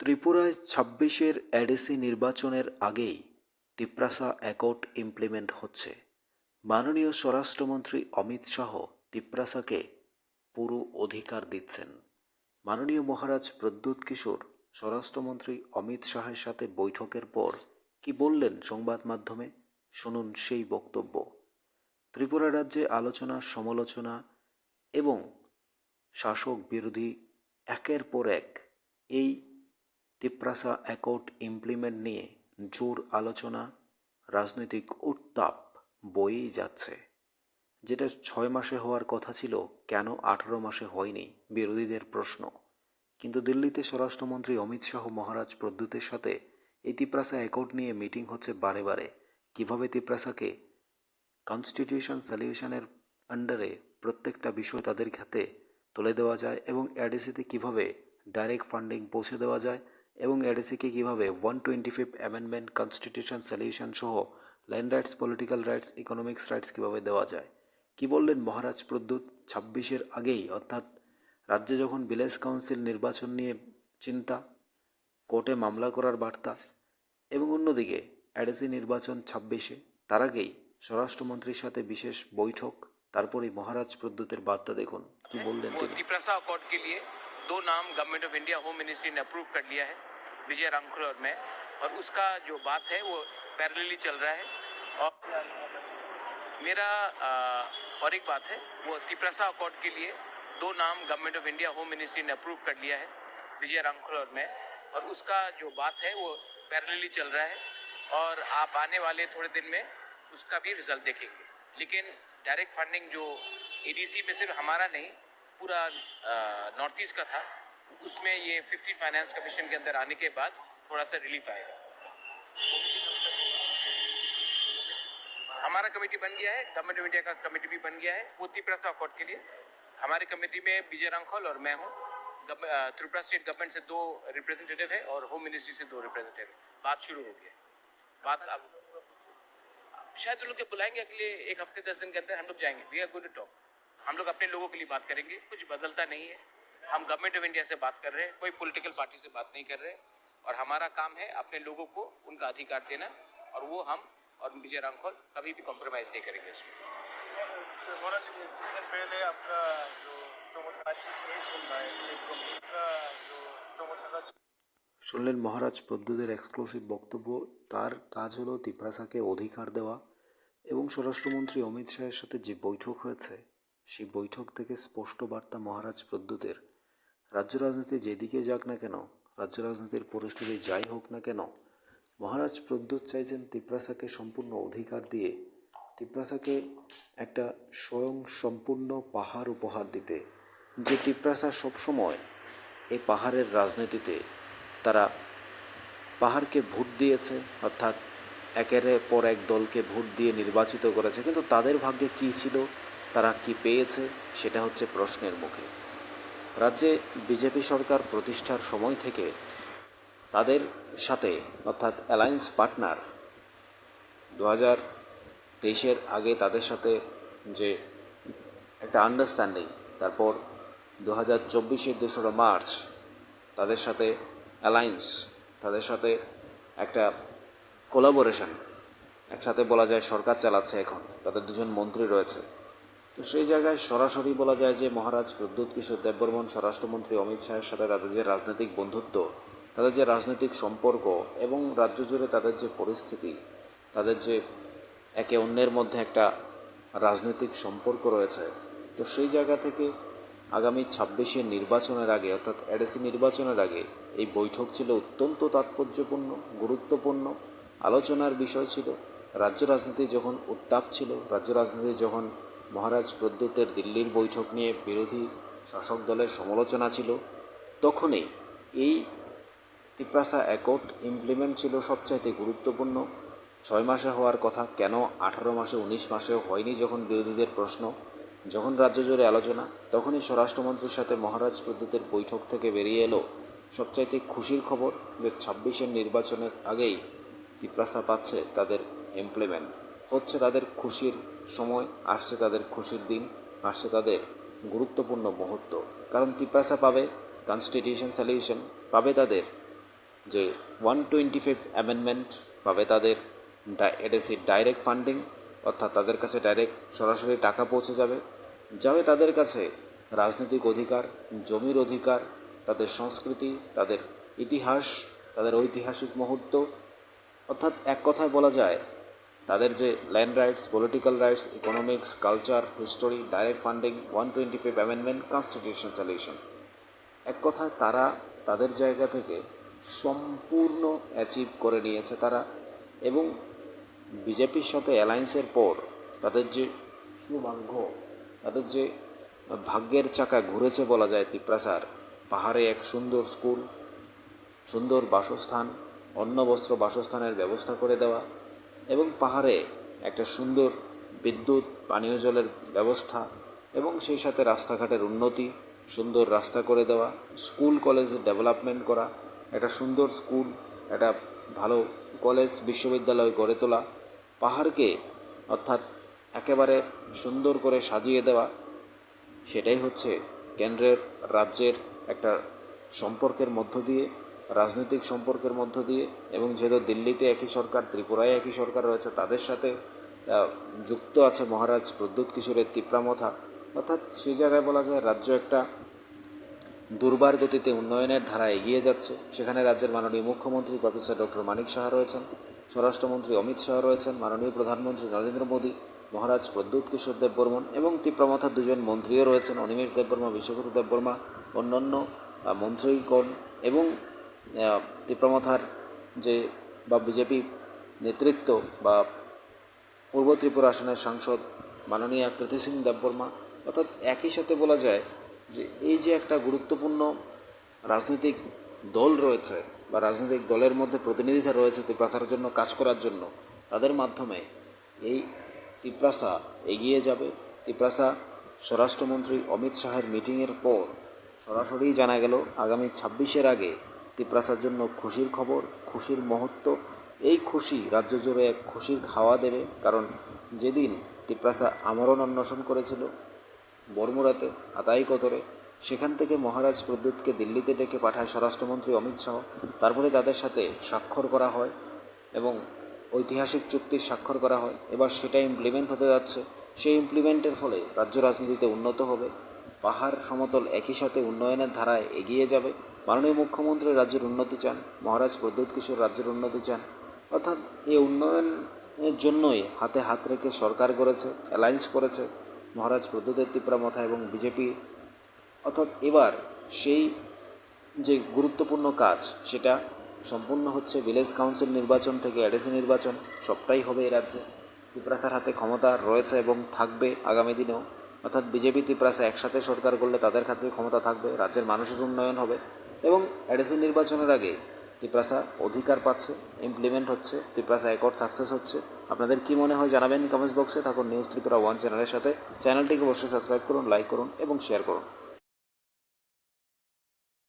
ত্রিপুরায় ছাব্বিশের এডিসি নির্বাচনের আগেই তিপ্রাসা অ্যাকর্ড ইমপ্লিমেন্ট হচ্ছে। মাননীয় স্বরাষ্ট্রমন্ত্রী অমিত শাহ তিপ্রাসাকে পুরো অধিকার দিচ্ছেন। মাননীয় মহারাজ প্রদ্যুৎ কিশোর, স্বরাষ্ট্রমন্ত্রী অমিত শাহের সাথে বৈঠকের পর কি বললেন সংবাদ মাধ্যমে? শুনুন সেই বক্তব্য। ত্রিপুরা রাজ্যে আলোচনা, সমালোচনা এবং শাসক বিরোধী একের পর এক এই তিপ্রাসা অ্যাকর্ড ইমপ্লিমেন্ট নিয়ে জোর আলোচনা, রাজনৈতিক উত্তাপ বয়েই যাচ্ছে। যেটা ছয় মাসে হওয়ার কথা ছিল, কেন আঠারো মাসে হয়নি, বিরোধীদের প্রশ্ন। কিন্তু দিল্লিতে স্বরাষ্ট্রমন্ত্রী অমিত শাহ মহারাজ প্রদ্যুতের সাথে এই তিপ্রাসা অ্যাকর্ড নিয়ে মিটিং হচ্ছে বারে বারে। কীভাবে তিপ্রাসাকে কনস্টিটিউশন সলিউশনের আন্ডারে প্রত্যেকটা বিষয় তাদের খাতে তুলে দেওয়া যায় এবং এডিসিতে কীভাবে ডাইরেক্ট ফান্ডিং পৌঁছে দেওয়া যায় এবং এডিসিকে কীভাবে one twenty fifth amendment constitution solution সহ land rights political rights economics rights কীভাবে দেওয়া যায় কি বললেন মহারাজ প্রদ্যুৎ ছাব্বিশের আগেই অর্থাৎ রাজ্যে যখন ভিলেজ কাউন্সিল নির্বাচন নিয়ে চিন্তা কোর্টে মামলা করার বার্তা এবং অন্যদিকে এডিসি নির্বাচন ছাব্বিশে তার আগেই স্বরাষ্ট্রমন্ত্রীর সাথে বিশেষ বৈঠক তারপরেই মহারাজ প্রদ্যুতের বার্তা দেখুন কি বললেন वो তিনি तिप्रसा अकॉर्ड के लिए दो नाम government of India home ministry ने अप्रूव कर लिया है विजय रामखुल और मैं। और उसका जो बात है, वो पैरेलली चल रहा है। और मेरा और एक बात है, वो तिप्रसा अकॉर्ड के लिए दो नाम government of India home ministry ने अप्रूव कर लिया है विजय रामखुल और मैं। और उसका जो बात है, वो पैरेलली चल रहा है। और आप आने वाले थोड़े दिन में उसका भी रिज़ल्ट देखेंगे। लेकिन डायरेक्ट फंडिंग जो एडीसी में सिर्फ़ हमारा नहीं, पूरा नॉर्थ ईस्ट का था उसमें ये फिफ्टीन फाइनेंस कमीशन के अंदर आने के बाद थोड़ा सा रिलीफ आएगा। हमारा कमेटी बन गया है गवर्नमेंट ऑफ़ इंडिया का कमेटी भी बन गया है, वो त्रिपुरा अकॉर्ड के लिए। हमारी कमेटी में विजय रामखोल और मैं हूँ। त्रिपुरा स्टेट गवर्नमेंट से दो रिप्रेजेंटेटिव है और होम मिनिस्ट्री से दो रिप्रेजेंटेटिव बात शुरू हो गई बात अब शायद लोग बुलाएँगे अगले एक हफ़्ते, दस दिन के अंदर हम लोग जाएँगे। वी आर गुड टॉक हम लोग अपने लोगों के लिए बात करेंगे। कुछ बदलता नहीं है। हम गवर्नमेंट ऑफ इंडिया से बात कर रहे हैं कोई पॉलिटिकल पार्टी से बात नहीं कर रहे और हमारा काम है अपने लोगों को उनका अधिकार देना और वो हम और विजय रामखोल कभी भी कॉम्प्रोमाइज नहीं करेंगे इसमें महाराज जी कुछ दिन पहले आपका जो प्रमोद बातचीत नहीं सुन रहा है स्टेट को उसका जो प्रमोद का শুনলেন মহারাজ প্রদ্যুতের এক্সক্লুসিভ বক্তব্য তার কাজ হলো তিপ্রাসাকে অধিকার দেওয়া এবং স্বরাষ্ট্রমন্ত্রী অমিত শাহের সাথে যে বৈঠক হয়েছে সেই বৈঠক থেকে স্পষ্ট বার্তা মহারাজ প্রদ্যুতের রাজ্য রাজনীতি যেদিকে যাক না কেন, রাজ্য রাজনীতির পরিস্থিতি যাই হোক না কেন, মহারাজ প্রদ্যুৎ চাইছেন তিপ্রাসাকে সম্পূর্ণ অধিকার দিয়ে, তিপ্রাসাকে একটা স্বয়ং সম্পূর্ণ পাহাড় উপহার দিতে, যে তিপ্রাসা সবসময় এই পাহাড়ের রাজনীতিতে তারা পাহাড়কে ভোট দিয়েছে, অর্থাৎ একের পর এক দলকে ভোট দিয়ে নির্বাচিত করেছে, কিন্তু তাদের ভাগ্যে কী ছিল, তারা কি পেয়েছে, সেটা হচ্ছে প্রশ্নের মুখে। রাজ্যে বিজেপি সরকার প্রতিষ্ঠার সময় থেকে তাদের সাথে, অর্থাৎ অ্যালায়েন্স পার্টনার, দু হাজার তেইশের আগে তাদের সাথে যে একটা আন্ডারস্ট্যান্ডিং, তারপর দু হাজার চব্বিশের দোসরা মার্চ তাদের সাথে অ্যালায়েন্স, তাদের সাথে একটা কোলাবোরেশন, একসাথে বলা যায় সরকার চালাচ্ছে এখন, তাদের দুজন মন্ত্রী রয়েছে। তো সেই জায়গায় সরাসরি বলা যায় যে মহারাজ প্রদ্যুৎ কিশোর দেববর্মন, স্বরাষ্ট্রমন্ত্রী অমিত শাহের সাথে তাদের যে রাজনৈতিক বন্ধুত্ব, তাদের যে রাজনৈতিক সম্পর্ক এবং রাজ্য জুড়ে তাদের যে পরিস্থিতি, তাদের যে একে অন্যের মধ্যে একটা রাজনৈতিক সম্পর্ক রয়েছে, তো সেই জায়গা থেকে আগামী ছাব্বিশের নির্বাচনের আগে, অর্থাৎ এডিসি নির্বাচনের আগে এই বৈঠক ছিল অত্যন্ত তাৎপর্যপূর্ণ, গুরুত্বপূর্ণ। আলোচনার বিষয় ছিল, রাজ্য রাজনীতি যখন উত্তাপ ছিল, রাজ্য রাজনীতি যখন মহারাজ প্রদ্যুতের দিল্লির বৈঠক নিয়ে বিরোধী শাসক দলের সমালোচনা ছিল, তখনই এই তিপ্রাসা অ্যাকর্ড ইমপ্লিমেন্ট ছিল সবচাইতে গুরুত্বপূর্ণ। ছয় মাসে হওয়ার কথা, কেন আঠারো মাসে, উনিশ মাসেও হয়নি যখন বিরোধীদের প্রশ্ন, যখন রাজ্য জুড়ে আলোচনা, তখনই স্বরাষ্ট্রমন্ত্রীর সাথে মহারাজ প্রদ্যুতের বৈঠক থেকে বেরিয়ে এলো সবচাইতে খুশির খবর যে ছাব্বিশের নির্বাচনের আগেই তিপ্রাসা পাচ্ছে তাদের ইমপ্লিমেন্ট হচ্ছে তাদের খুশির সময়, আসছে তাদের খুশির দিন, আসছে তাদের গুরুত্বপূর্ণ মুহূর্ত। কারণ তিপ্রাসা পাবে কনস্টিটিউশন সলিউশন পাবে তাদের যে ওয়ান টোয়েন্টি ফাইভ অ্যামেন্ডমেন্ট পাবে তাদের এডিসি ডাইরেক্ট ফান্ডিং অর্থাৎ তাদের কাছে ডাইরেক্ট সরাসরি টাকা পৌঁছে যাবে। যাবে তাদের কাছে রাজনৈতিক অধিকার, জমির অধিকার, তাদের সংস্কৃতি, তাদের ইতিহাস, তাদের ঐতিহাসিক মুহূর্ত। অর্থাৎ এক কথায় বলা যায় তাদের যে land rights political rights economics culture history direct funding one twenty five amendment constitution solution এক কথায় তারা তাদের জায়গা থেকে সম্পূর্ণ অ্যাচিভ করে নিয়েছে তারা এবং বিজেপির সাথে অ্যালায়েন্সের পর তাদের যে সুভাগ্য তাদের যে ভাগ্যের চাকা ঘুরেছে বলা যায় তিপ্রাসার, পাহাড়ে এক সুন্দর স্কুল সুন্দর বাসস্থান অন্ন বস্ত্র বাসস্থানের ব্যবস্থা করে দেওয়া এবং পাহাড়ে একটা সুন্দর বিদ্যুৎ, পানীয় জলের ব্যবস্থা এবং সেই সাথে রাস্তাঘাটের উন্নতি, সুন্দর রাস্তা করে দেওয়া, স্কুল কলেজের ডেভেলপমেন্ট করা, একটা সুন্দর স্কুল, একটা ভালো কলেজ, বিশ্ববিদ্যালয় গড়ে তোলা, পাহাড়কে অর্থাৎ একেবারে সুন্দর করে সাজিয়ে দেওয়া, সেটাই হচ্ছে কেন্দ্রের, রাজ্যের একটা সম্পর্কের মধ্য দিয়ে রাজনৈতিক সম্পর্কের মধ্য দিয়ে এবং যেহেতু দিল্লিতে একই সরকার, ত্রিপুরায় একই সরকার রয়েছে, তাদের সাথে যুক্ত আছে মহারাজ প্রদ্যুৎ কিশোরের তিপ্রামথা। অর্থাৎ সে জায়গায় বলা যায় রাজ্য একটা দুর্বার গতিতে উন্নয়নের ধারা এগিয়ে যাচ্ছে। সেখানে রাজ্যের মাননীয় মুখ্যমন্ত্রী প্রফেসর ডক্টর মানিক সাহা রয়েছেন, স্বরাষ্ট্রমন্ত্রী অমিত শাহ রয়েছেন, মাননীয় প্রধানমন্ত্রী নরেন্দ্র মোদী, মহারাজ প্রদ্যুৎ কিশোর দেববর্মন এবং তীব্রমাথার দুজন মন্ত্রীও রয়েছেন, অনিমেষ দেববর্মা বিশ্বকৃত দেববর্মা, অন্যান্য মন্ত্রীগণ এবং আহ, তীব্রমাথার যে বা বিজেপি নেতৃত্ব বা পূর্ব ত্রিপুরা আসনের সাংসদ মাননীয় কৃতি সিং দেববর্মা অর্থাৎ একই সাথে বলা যায় যে এই যে একটা গুরুত্বপূর্ণ রাজনৈতিক দল রয়েছে বা রাজনৈতিক দলের মধ্যে প্রতিনিধিতা রয়েছে তিপ্রাসার জন্য কাজ করার জন্য তাদের মাধ্যমে এই তিপ্রাসা এগিয়ে যাবে। তিপ্রাসা স্বরাষ্ট্রমন্ত্রী অমিত শাহের মিটিংয়ের পর সরাসরি জানা গেল আগামী ছাব্বিশের আগে তিপ্রাসার জন্য খুশির খবর, খুশির মুহূর্ত এই খুশি রাজ্য জুড়ে এক খুশির খাওয়া দেবে, কারণ যেদিন তিপ্রাসা আমরণ অন্বেষণ করেছিল, বর্মুরাতে, আতাই কতরে, সেখান থেকে মহারাজ প্রদ্যুৎকে দিল্লিতে ডেকে পাঠায় স্বরাষ্ট্রমন্ত্রী অমিত শাহ। তারপরে তাদের সাথে স্বাক্ষর করা হয় এবং ঐতিহাসিক চুক্তির স্বাক্ষর করা হয়। এবার সেটা ইমপ্লিমেন্ট হতে যাচ্ছে। সেই ইমপ্লিমেন্টের ফলে রাজ্য রাজনীতিতে উন্নত হবে। পাহাড় সমতল একই সাথে উন্নয়নের ধারায় এগিয়ে যাবে। মাননীয় মুখ্যমন্ত্রী রাজ্যের উন্নতি চান, মহারাজ প্রদ্যুৎ কিশোর রাজ্যের উন্নতি চান। অর্থাৎ এই উন্নয়নের জন্যই হাতে হাত রেখে সরকার করেছে, অ্যালায়েন্স করেছে, মহারাজ প্রদ্যুতের তিপ্রামথা এবং বিজেপি। অর্থাৎ এবার সেই যে গুরুত্বপূর্ণ কাজ, সেটা সম্পূর্ণ হচ্ছে ভিলেজ কাউন্সিল নির্বাচন থেকে এডিসি নির্বাচন, সবটাই হবে এই রাজ্যে। তিপ্রাসার হাতে ক্ষমতা রয়েছে এবং থাকবে আগামী দিনেও। অর্থাৎ বিজেপি তিপ্রাসা একসাথে সরকার করলে তাদের কাছে ক্ষমতা থাকবে, রাজ্যের মানুষের উন্নয়ন হবে। এবং এডিসি নির্বাচনের আগে তিপ্রাসা অধিকার পাচ্ছে ইমপ্লিমেন্ট হচ্ছে, তিপ্রাসা একর সাকসেস হচ্ছে। আপনাদের কি মনে হয় জানাবেন কমেন্টস বক্সে থাকুন নিউজ ত্রিপুরা ওয়ান চ্যানেলের সাথে। চ্যানেলটিকে অবশ্যই সাবস্ক্রাইব করুন লাইক করুন এবং শেয়ার করুন।